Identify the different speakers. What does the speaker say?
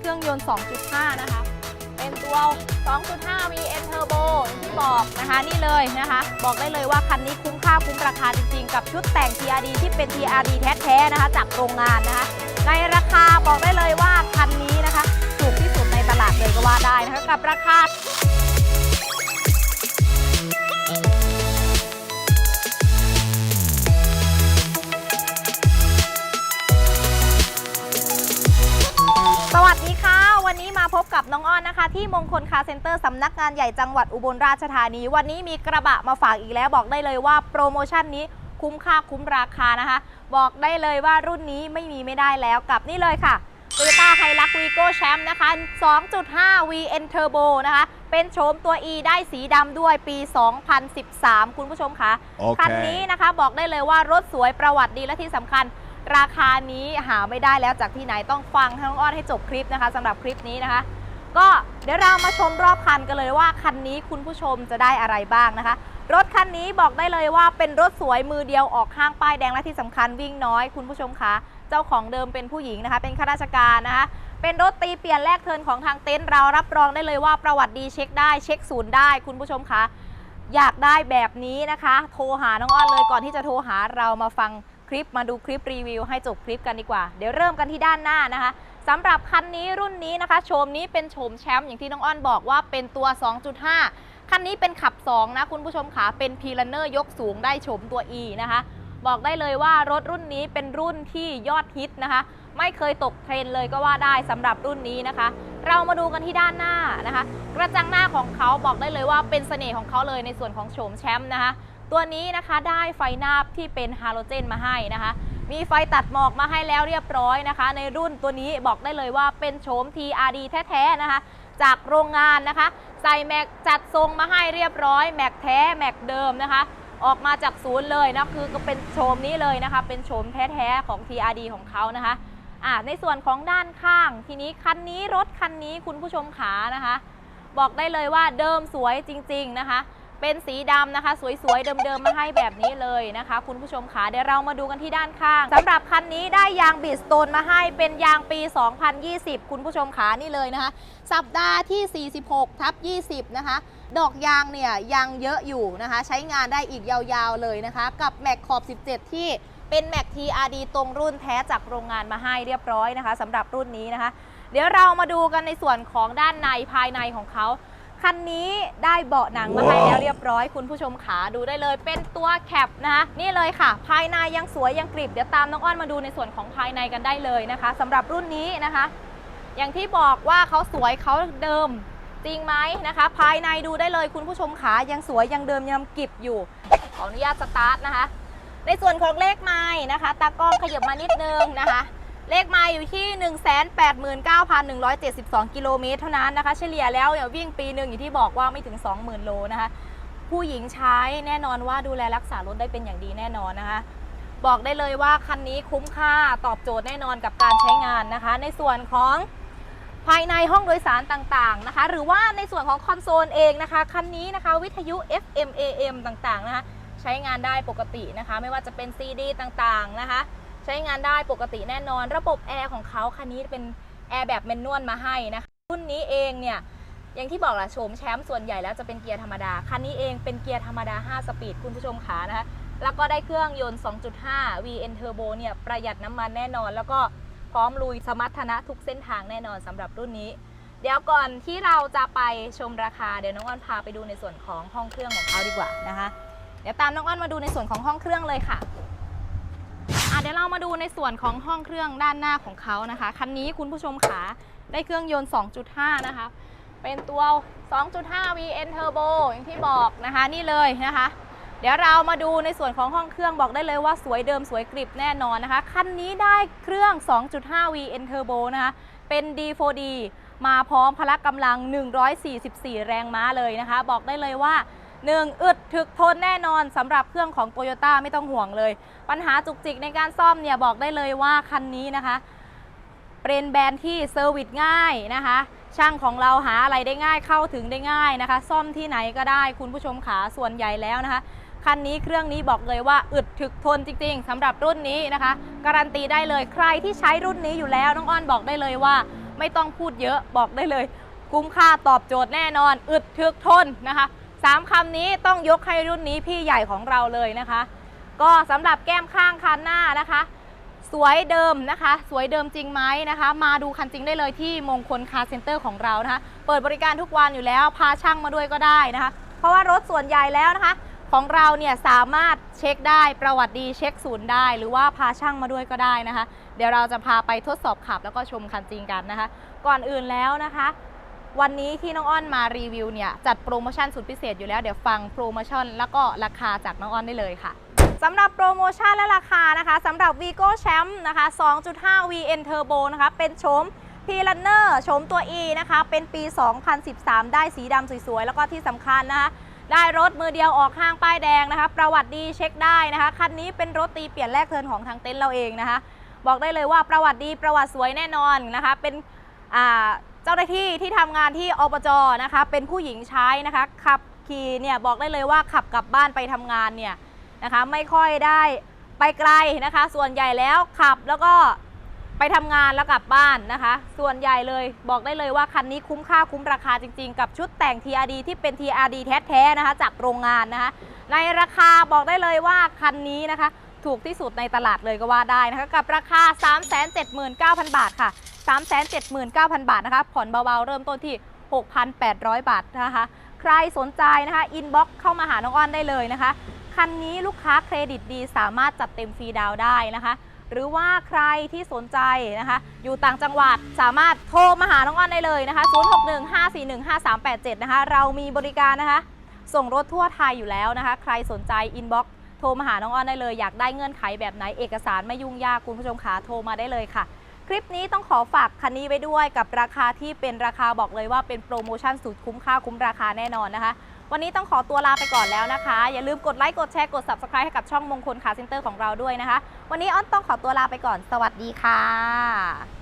Speaker 1: เครื่องยนต์ 2.5 นะคะ เป็นตัว 2.5 VN Turbo อย่างที่บอกนะคะนี่เลยนะคะ บอกได้เลยว่าคันนี้คุ้มค่าคุ้มราคาจริงๆ กับชุดแต่ง TRD ที่เป็น TRD แท้ๆนะคะ จากโรงงานนะคะ ในราคาบอกได้เลยว่าคันนี้นะคะ ถูกที่สุดในตลาดเลยก็ว่าได้นะคะกับราคา สวัสดีค่ะ วันนี้มาพบกับน้องอ้อนนะคะ ที่มงคลคาร์เซ็นเตอร์สำนักงานใหญ่จังหวัดอุบลราชธานี วันนี้มีกระบะมาฝากอีกแล้วบอกได้เลยว่าโปรโมชั่นนี้คุ้มค่าคุ้มราคานะคะ บอกได้เลยว่ารุ่นนี้ไม่มีไม่ได้แล้วกับนี่เลยค่ะ Toyota Hilux Vigo Champ นะคะ 2.5 VN Turbo นะคะ เป็นโฉมตัว E ได้สีดำด้วยปี 2013 คุณผู้ชมคะ
Speaker 2: โอเค
Speaker 1: คันนี้นะคะบอกได้เลยว่ารถสวยประวัติดีและที่สำคัญ ราคานี้หาไม่ได้แล้วจากที่ไหนต้องฟังทั้งอ้อนให้จบคลิปนะคะสำหรับคลิปนี้นะคะ ก็เดี๋ยวเรามาชมรอบคันกันเลยว่าคันนี้คุณผู้ชมจะได้อะไรบ้างนะคะ รถคันนี้บอกได้เลยว่าเป็นรถสวยมือเดียวออกข้างป้ายแดงและที่สำคัญวิ่งน้อยคุณผู้ชมคะเจ้าของเดิมเป็นผู้หญิงนะคะ เป็นข้าราชการนะคะเป็นรถตีเปลี่ยนแลกเทินของทางเต็นท์เรารับรองได้เลยว่าประวัติดีเช็คได้เช็คศูนย์ได้คุณผู้ชมคะอยากได้แบบนี้นะคะ โทรหาน้องอ้อนเลยก่อนที่จะโทรหาเรามาฟัง คลิปมาดูคลิปรีวิวให้จบคลิปกันดีกว่า เดี๋ยวเริ่มกันที่ด้านหน้านะคะสำหรับคันนี้รุ่นนี้นะคะโฉมนี้เป็นโฉมแชมป์อย่างที่น้องอ้อนบอกว่าเป็นตัว 2.5 คันนี้เป็นขับ 2 นะคุณผู้ชมขาเป็นพีลันเนอร์ยกสูงได้โฉมตัว E นะคะ บอกได้เลยว่ารถรุ่นนี้เป็นรุ่นที่ยอดฮิตนะคะ ไม่เคยตกเทรนเลยก็ว่าได้สำหรับรุ่นนี้นะคะ เรามาดูกันที่ด้านหน้านะคะ กระจังหน้าของเขาบอกได้เลยว่าเป็นเสน่ห์ของเขาเลยในส่วนของโฉมแชมป์นะคะ ตัวนี้นะคะได้ไฟหน้าที่เป็นฮาโลเจนมาให้นะคะ มีไฟตัดหมอกมาให้แล้วเรียบร้อยนะคะ ในรุ่นตัวนี้บอกได้เลยว่าเป็นโฉม TRD แท้ๆนะคะ จากโรงงานนะคะ ใส่แม็กจัดทรงมาให้เรียบร้อยแม็กแท้แม็กเดิมนะคะ ออกมาจากศูนย์เลยนะคือก็เป็นโฉมนี้เลยนะคะ เป็นโฉมแท้ๆของ TRD ของเขานะคะอ่าในส่วนของด้านข้างทีนี้คันนี้รถคันนี้คุณผู้ชมขานะคะ บอกได้เลยว่าเดิมสวยจริง ๆนะคะ เป็นสีดำนะคะ สวยๆ เดิมๆ มาให้แบบนี้เลยนะคะ คุณผู้ชมขาเดี๋ยวเรามาดูกันที่ด้านข้างสำหรับคันนี้ได้ยางบีสโตนมาให้เป็นยางปี 2020 คุณผู้ชมขานี่เลยนะคะ สัปดาห์ที่ 46 ทับ 20 นะคะ ดอกยางเนี่ยยังเยอะอยู่นะคะ ใช้งานได้อีกยาวๆ เลยนะคะ กับแม็กขอบ 17 ที่เป็นแม็ก TRD ตรงรุ่นแท้จากโรงงานมาให้เรียบร้อยนะคะสำหรับรุ่นนี้นะคะ เดี๋ยวเรามาดูกันในส่วนของด้านในภายในของเขา คันนี้ได้เบาะหนังมาให้แล้วเรียบร้อยคุณผู้ชมขาดูได้เลย เป็นตัวแคปนะคะนี่เลยค่ะ ภายในยังสวยยังกริบเดี๋ยวตามน้องอ้อนมาดูในส่วนของภายในกันได้เลยนะคะสำหรับรุ่นนี้นะคะ อย่างที่บอกว่าเขาสวยเขาเดิมจริงไหมนะคะ ภายในดูได้เลยคุณผู้ชมขายังสวยยังเดิมยังกริบอยู่ขออนุญาตสตาร์ทนะคะ ในส่วนของเลขไม้นะคะตากล้องขยับมานิดนึงนะคะ เลขม้อยู่ที่ 189,172 กิโลเมตรเท่านั้นนะคะ เฉลี่ยแล้วเนี่ยวิ่งปีหนึ่งอย่างที่บอกว่าไม่ถึง 20,000 โลนะคะ ผู้หญิงใช้แน่นอนว่าดูแลรักษารถได้เป็นอย่างดีแน่นอนนะคะ บอกได้เลยว่าคันนี้คุ้มค่าตอบโจทย์แน่นอนกับการใช้งานนะคะ ในส่วนของภายในห้องโดยสารต่างๆนะคะ หรือว่าในส่วนของคอนโซลเองนะคะคันนี้นะคะวิทยุ FM AM ต่างๆนะคะ ใช้งานได้ปกตินะคะ ไม่ว่าจะเป็น CD ต่างๆนะคะ ใช้งานได้ปกติแน่นอน ระบบแอร์ของเขาคันนี้เป็นแอร์แบบแมนนวลมาให้นะคะรุ่นนี้เองเนี่ยอย่างที่บอกแหละโฉมแชมป์ส่วนใหญ่แล้วจะเป็นเกียร์ธรรมดา คันนี้เองเป็นเกียร์ธรรมดา 5 สปีดคุณผู้ชมขานะคะแล้วก็ได้เครื่องยนต์ 2.5 VN Turbo เนี่ยประหยัดน้ำมันแน่นอน แล้วก็พร้อมลุยสมรรถนะทุกเส้นทางแน่นอนสำหรับรุ่นนี้ เดี๋ยวก่อนที่เราจะไปชมราคาเดี๋ยวน้องอ้อนพาไปดูในส่วนของห้องเครื่องของเขาดีกว่านะคะ เดี๋ยวตามน้องอ้อนมาดูในส่วนของห้องเครื่องเลยค่ะ ดี๋ยวเรามาดูในส่วนของห้องเครื่องด้านหน้าของเขานะคะ คันนี้คุณผู้ชมขาได้เครื่องยนต์ 2.5 นะคะ เป็นตัว 2.5 VN Turbo อย่างที่บอกนะคะนี่เลยนะคะ เดี๋ยวเรามาดูในส่วนของห้องเครื่องบอกได้เลยว่าสวยเดิมสวยกริบแน่นอนนะคะ คันนี้ได้เครื่อง 2.5 VN Turbo นะคะ เป็น D4D มาพร้อมพละกำลัง 144 แรงม้าเลยนะคะ บอกได้เลยว่า 1อึดถึกทนแน่นอนสำหรับเครื่องของ Toyota ไม่ต้องห่วงเลย ปัญหาจุกจิกในการซ่อมเนี่ยบอกได้เลยว่าคันนี้นะคะเป็นแบรนด์ที่เซอร์วิสง่ายนะคะ ช่างของเราหาอะไรได้ง่ายเข้าถึงได้ง่ายนะคะ ซ่อมที่ไหนก็ได้คุณผู้ชมขาส่วนใหญ่แล้วนะคะคันนี้เครื่องนี้บอกเลยว่าอึดถึกทนจริงๆสำหรับรุ่นนี้นะคะ การันตีได้เลยใครที่ใช้รุ่นนี้อยู่แล้วน้องอ้อนบอกได้เลยว่า ไม่ต้องพูดเยอะบอกได้เลย คุ้มค่าตอบโจทย์แน่นอน อึดทึกทนนะคะ สามคำนี้ต้องยกให้รุ่นนี้พี่ใหญ่ของเราเลยนะคะ ก็สำหรับแก้มข้างคันหน้านะคะ สวยเดิมนะคะ สวยเดิมจริงไหมนะคะ มาดูคันจริงได้เลยที่มงคลคาร์เซ็นเตอร์ของเรานะคะ เปิดบริการทุกวันอยู่แล้ว พาช่างมาด้วยก็ได้นะคะ เพราะว่ารถส่วนใหญ่แล้วนะคะ ของเราเนี่ยสามารถเช็คได้ประวัติดีเช็คศูนย์ได้ หรือว่าพาช่างมาด้วยก็ได้นะคะ เดี๋ยวเราจะพาไปทดสอบขับแล้วก็ชมคันจริงกันนะคะ ก่อนอื่นแล้วนะคะ วันนี้ที่น้องอ้อนมารีวิวเนี่ยจัดโปรโมชั่นสุดพิเศษอยู่แล้วเดี๋ยวฟังโปรโมชั่นแล้วก็ราคาจากน้องอ้อนได้เลยค่ะสำหรับโปรโมชั่นและราคานะคะสำหรับ Vigo Champ นะคะ 2.5 VN Turbo นะคะเป็นโฉม p l a n n e r โฉมตัว E นะคะ เป็นปี 2013 ได้สีดำสวยๆ แล้วก็ที่สำคัญนะคะ ได้รถมือเดียวออกห้างป้ายแดงนะคะ ประวัติดีเช็คได้นะคะ คันนี้เป็นรถตีเปลี่ยนแรกเทินของทางเต็นท์เราเองนะคะ บอกได้เลยว่าประวัติดีประวัติสวยแน่นอนนะคะ เป็นอ่า เจ้าหน้าที่ที่ทำงานที่อบจนะคะ เป็นผู้หญิงใช้นะคะ ขับขี่เนี่ยบอกได้เลยว่าขับกลับบ้านไปทำงานเนี่ยนะคะ ไม่ค่อยได้ไปไกลนะคะ ส่วนใหญ่แล้วขับแล้วก็ไปทำงานแล้วกลับบ้านนะคะ ส่วนใหญ่เลยบอกได้เลยว่าคันนี้คุ้มค่าคุ้มราคาจริงๆ กับชุดแต่ง TRD ที่เป็น TRD แท้ๆนะคะจากโรงงานนะคะ ในราคาบอกได้เลยว่าคันนี้นะคะ ถูกที่สุดในตลาดเลยก็ว่าได้นะคะ กับราคา 379,000 บาทค่ะ 379,000 บาทนะคะ ผ่อนเบาๆ เริ่มต้นที่ 6,800 บาทนะคะ ใครสนใจนะคะ อินบ็อกซ์เข้ามาหาน้องอ้อนได้เลยนะคะ คันนี้ลูกค้าเครดิตดีสามารถจัดเต็มฟรีดาวได้นะคะ หรือว่าใครที่สนใจนะคะ อยู่ต่างจังหวัดสามารถโทรมาหาน้องอ้อนได้เลยนะคะ 0615415387 นะคะ เรามีบริการนะคะ ส่งรถทั่วไทยอยู่แล้วนะคะ ใครสนใจอินบ็อก โทรมาหาน้องอ้อนได้เลย อยากได้เงื่อนไขแบบไหนเอกสารไม่ยุ่งยากคุณผู้ชมขาโทรมาได้เลยค่ะ คลิปนี้ต้องขอฝากคันนี้ไว้ด้วยกับราคาที่เป็นราคาบอกเลยว่าเป็นโปรโมชั่นสุดคุ้มค่าคุ้มราคาแน่นอนนะคะ วันนี้ต้องขอตัวลาไปก่อนแล้วนะคะ อย่าลืมกดไลค์กดแชร์กด subscribe ให้กับช่องมงคลคาร์เซ็นเตอร์ของเราด้วยนะคะ วันนี้อ้อนต้องขอตัวลาไปก่อน สวัสดีค่ะ